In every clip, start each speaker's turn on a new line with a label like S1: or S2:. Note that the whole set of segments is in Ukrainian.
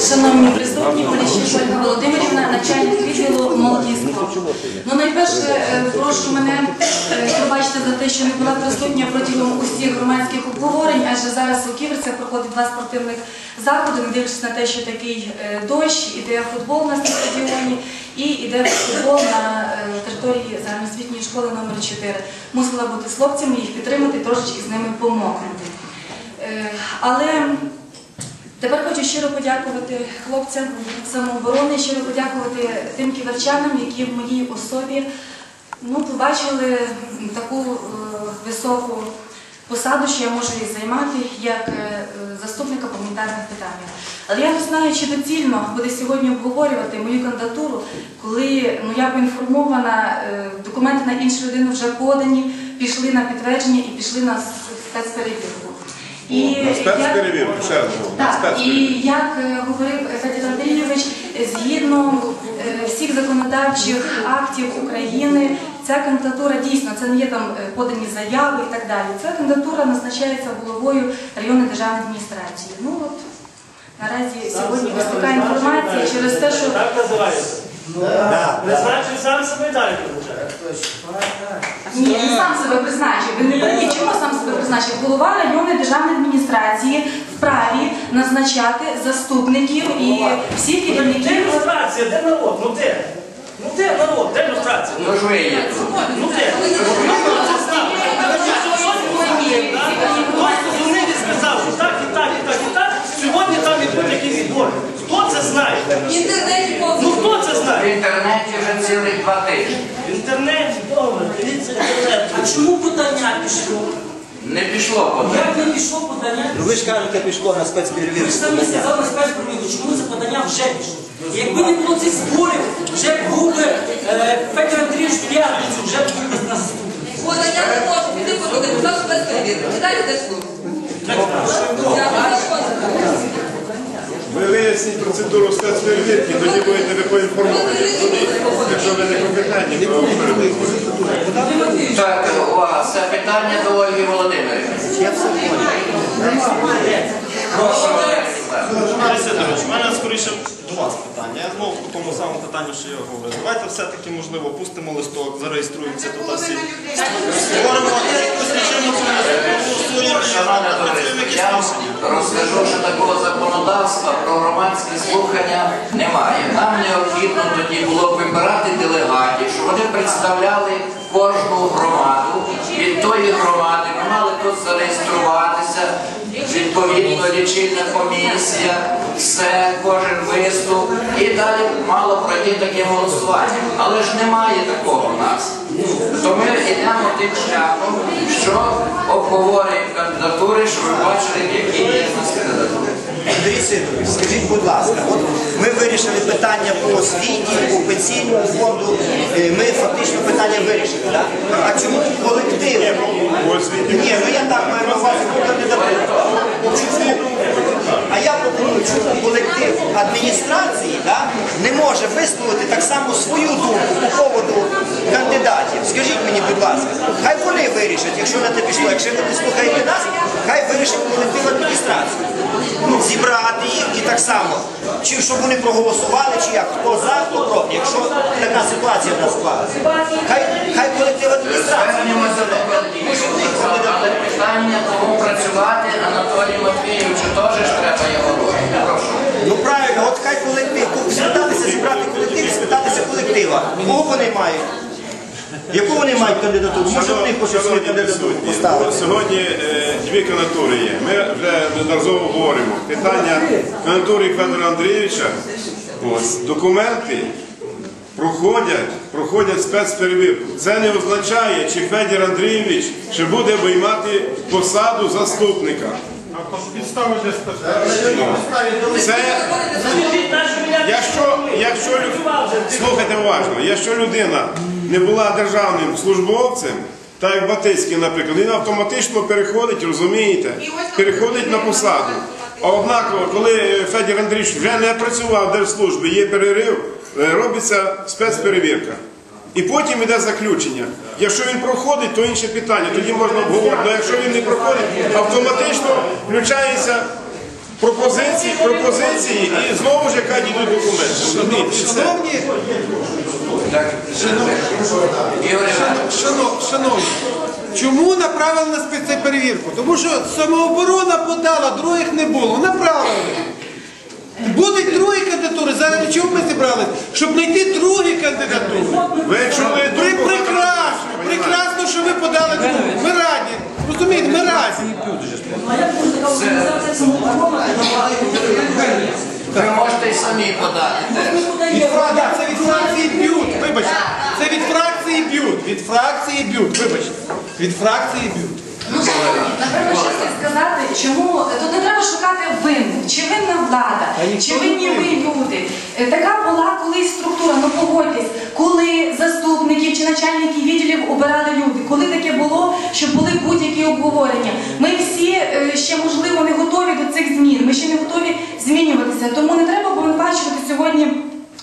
S1: Шановні присутні, Поліщук Ольга Володимирівна, начальник відділу спорту. Ну, найперше, е, прошу мене е, пробачити за те, що не була присутня протягом усіх громадських обговорень, адже зараз у Ківерцях проходить два спортивних заходи, не дивлячись на те, що такий е, дощ, іде футбол на стадіоні і іде футбол на території загальноосвітньої школи номер 4. Мусила бути з хлопцями, їх підтримати, трошечки з ними помокнути. Але Тепер хочу щиро подякувати хлопцям самооборони, щиро подякувати тим ківерчанам, які в моїй особі ну, побачили таку е, високу посаду, що я можу її займати як е, заступника по гуманітарних питаннях. Але я не знаю, чи доцільно буде сьогодні обговорювати мою кандидатуру, коли ну, я поінформована, е, документи на іншу людину вже подані, пішли на підтвердження і пішли на спецперевірку. І
S2: На
S1: як-
S2: ще раз
S1: так, і як е, говорив Федір Андрійович, згідно е, всіх законодавчих актів України, ця кандидатура дійсно це не є там е, подані заяви і так далі. Ця кандидатура назначається головою районної державної адміністрації. Ну от наразі сьогодні виступає інформація через те, що
S3: Так називається. Призначив сам себе далі призначає.
S1: ні, він сам себе призначив. Він не праві, чому сам себе призначив? Голова районної державної адміністрації вправі назначати заступників і всіх
S3: Де
S1: керівників.
S3: ілюстрація? Де народ? Ну де? Ну де народ? Де ілюстрація?
S4: Ну ж ви є.
S3: Ну де? Ну хто це знав? Хтось позвонив і сказав, що так і так, і так, і так. Сьогодні там ідуть якісь збори. Хто це знає?
S5: інтернеті
S3: Ну хто це
S4: В
S3: знає?
S4: інтернеті вже цілих два тижні.
S3: В інтернеті, добре, дивіться інтернет.
S6: А чому подання пішло?
S4: Не пішло подання.
S6: Як не пішло подання?
S7: Ну ви ж кажете, пішло на
S6: Ви ж самі сказали на спецпромірку, чому це подання вже пішло? Якби не було цих зборів, вже був би е, Петро Андрійович п'ятницю, вже був би нас заступник.
S5: Подання не може піти по депутату без. Читайте де слово.
S2: Ви виясніть процедуру спецперевірки, тоді будете ви поінформовані. Якщо ви не компетентні, то.
S4: Так, увага, це питання до Ольги Володимирівни.
S7: Я все понял.
S4: Прошу, Олег
S8: Сидорович, у мене скоріше до вас питання. Я знову по тому самому питанню, що я говорив. Давайте все-таки, можливо, пустимо листок, зареєструємося тут всі. Рішення.
S4: розкажу, що такого законодавства про громадські слухання немає. Нам необхідно тоді було вибирати делегатів, щоб вони представляли кожну громаду. Від тої громади ми мали тут зареєструватися. Відповідно, лічильна комісія, все, кожен виступ. І далі мало пройти таке голосування. Але ж немає такого в нас. То ми йдемо тим шляхом, що обговорюємо кандидатури, щоб ви бачили, які є нас
S7: Сидорович, скажіть, будь ласка, от ми вирішили питання по освіті, по пенсійному фонду. Е, Ми фактично питання вирішили, так? А чому колектив?
S2: По освіті.
S7: Ні, ну я так маю на увазі кандидатуру. А я пропоную, чому колектив адміністрації не може висловити так само свою думку по поводу кандидатів. Скажіть мені, будь ласка, хай вони вирішать, якщо на те пішло, якщо ви не слухаєте нас, хай вирішить колектив адміністрації. Ну, зібрати їх і так само. Чи щоб вони проголосували, чи як, хто за, хто проти, якщо така ситуація в нас склалася. Хай, хай колектив адміністрації.
S4: Питання кому працювати Анатолію Матвійовичу теж треба його роль. Прошу.
S7: Ну правильно, от хай колектив, спитатися, зібрати колектив і спитатися колектива. Кого вони мають? Яку вони мають кандидатуру? Може вони хочуть свою кандидатуру поставити?
S2: Сьогодні е, дві кандидатури є. Ми вже неодноразово говоримо. Питання кандидатури Федора Андрійовича. Ось, документи проходять, проходять спецперевірку. Це не означає, чи Федір Андрійович ще буде виймати посаду заступника. Якщо слухайте уважно, якщо людина не була державним службовцем, так як Батицький, наприклад, він автоматично переходить, розумієте, переходить на посаду. А однаково, коли Федір Андрійович вже не працював в держслужбі, є перерив, е, робиться спецперевірка. І потім йде заключення. Якщо він проходить, то інше питання, тоді можна обговорити. Але якщо він не проходить, автоматично включається пропозиції, пропозиції і знову ж яка дійдуть документи.
S9: Шановні,
S4: Так, Ігор Іванович,
S9: шано- шановні, чому направили на спецперевірку? Тому що самооборона подала, других не було. Направили. Будуть другі кандидатури. Зараз чому ми зібрались? Щоб знайти другі кандидатури.
S2: Ви чули
S9: При, прекрасно, прекрасно, що ви подали другу. Ми раді. Розумієте, ми раді.
S6: А як може організація самооборона
S4: ви можете й самі подати теж.
S9: Від фра- Це від фракції б'ють. Вибачте. Це від фракції б'ють. Від фракції б'ють. Вибачте. Від фракції б'ють.
S1: Ну, напевно, ще сказати, чому тут не треба шукати винних, чи винна влада, чи винні ви люди. Е, Така була колись структура, ну погодьтесь, коли заступників чи начальників відділів обирали люди, коли таке було, що були будь-які обговорення. Ми всі е, ще можливо не готові до цих змін. Ми ще не готові змінюватися. Тому не треба обвинувачувати сьогодні.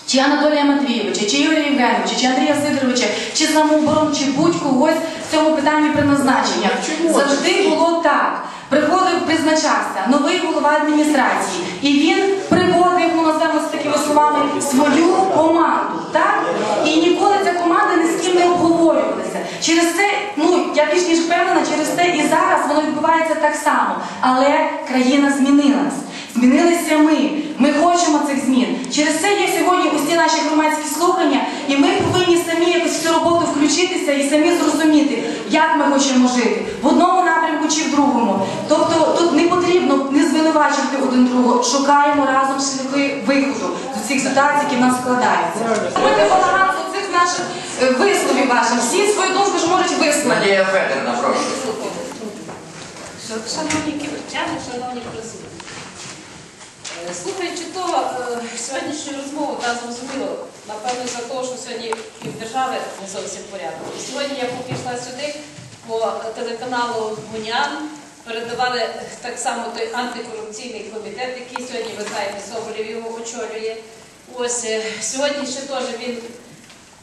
S1: Чи Анатолія Матвійовича, чи Юрія Євгеновича, чи Андрія Сидоровича, чи самооборон, чи будь-когось в цьому питанні призначення. Завжди було так. Приходив, призначався новий голова адміністрації, і він приводив, ну назвемо з такими словами, свою команду. Так? І ніколи ця команда ні з ким не обговорювалася. Через це, ну я більш ніж впевнена, через це і зараз воно відбувається так само. Але країна змінилась. Змінилися ми. Ми хочемо цих змін. Через це є сьогодні усі наші громадські слухання, і ми повинні самі якось в цю роботу включитися і самі зрозуміти, як ми хочемо жити в одному напрямку чи в другому. Тобто тут не потрібно не звинувачувати один другого. Шукаємо разом шляхи виходу з цих ситуацій, які в нас складаються. Робити балаган з цих наших е, висловів ваших. Всі свою думку ж можуть висловити.
S4: Надія Федорівна, прошу.
S10: Шановні київчани, шановні присутні, слухаючи то е, сьогоднішню розмову, та зрозуміло, напевно, за те, що сьогодні півдержави не зовсім в порядку. І сьогодні я поки сюди по телеканалу Гунян, передавали так само той антикорупційний комітет, який сьогодні, ви знаєте, Соболєв його очолює. Ось е, сьогодні ще теж він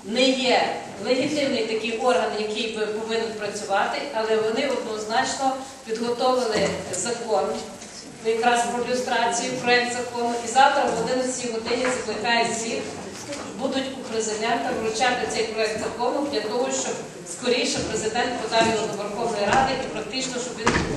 S10: не є легітимний такий орган, який повинен працювати, але вони однозначно підготовили закон, якраз про люстрацію, проект закону. І завтра в 11 годині закликає всіх, будуть у президента вручати цей проект закону для того, щоб скоріше президент подав його до Верховної Ради і практично, щоб він був.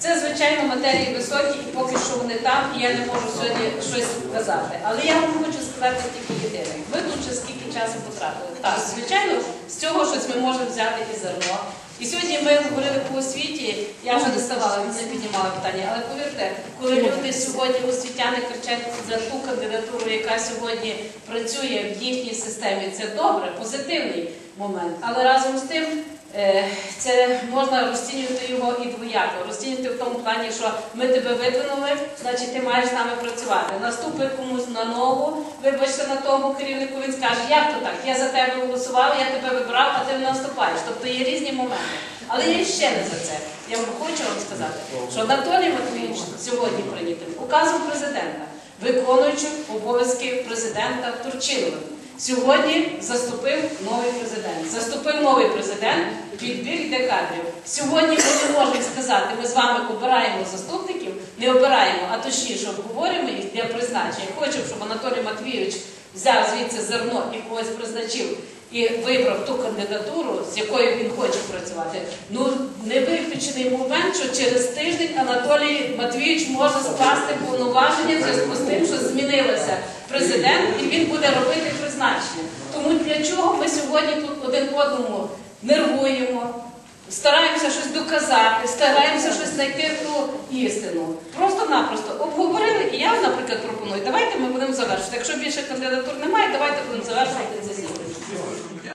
S10: Це, звичайно, матерії високі, і поки що вони там, і я не можу сьогодні щось казати. Але я вам хочу сказати тільки єдине. Ми тут вже скільки часу потратили. Так, звичайно, з цього щось ми можемо взяти і зерно. І сьогодні ми говорили по освіті, я вже не ставала, не піднімала питання, але повірте, коли люди сьогодні освітяни кричать за ту кандидатуру, яка сьогодні працює в їхній системі, це добре, позитивний момент. Але разом з тим Це можна розцінювати його і двояко. Розцінювати в тому плані, що ми тебе видвинули, значить ти маєш з нами працювати. Наступить комусь на ногу, вибачте на тому керівнику, він скаже, як то так? Я за тебе голосував, я тебе вибирав, а ти не наступаєш. Тобто є різні моменти. Але я ще не за це. Я вам хочу вам сказати, що Анатолій Матвійович сьогодні прийнятим указом президента, виконуючим обов'язки президента Турчиновим. Сьогодні заступив новий президент. Заступив новий президент, підбір йде кадрів. Сьогодні ми не можемо сказати, ми з вами обираємо заступників, не обираємо, а точніше обговорюємо їх для призначення. Хочемо, щоб Анатолій Матвійович взяв звідси зерно і когось призначив і вибрав ту кандидатуру, з якою він хоче працювати. Ну не виключений момент, що через тиждень Анатолій Матвійович може скласти повноваження в зв'язку з тим, що змінилося президент, і він буде робити призначення. Тому для чого ми сьогодні тут один одному нервуємо, стараємося щось доказати, стараємося щось знайти ту істину. Просто-напросто обговорили, і я, наприклад, пропоную, давайте ми будемо завершувати. Якщо більше кандидатур немає, давайте будемо завершувати засідання.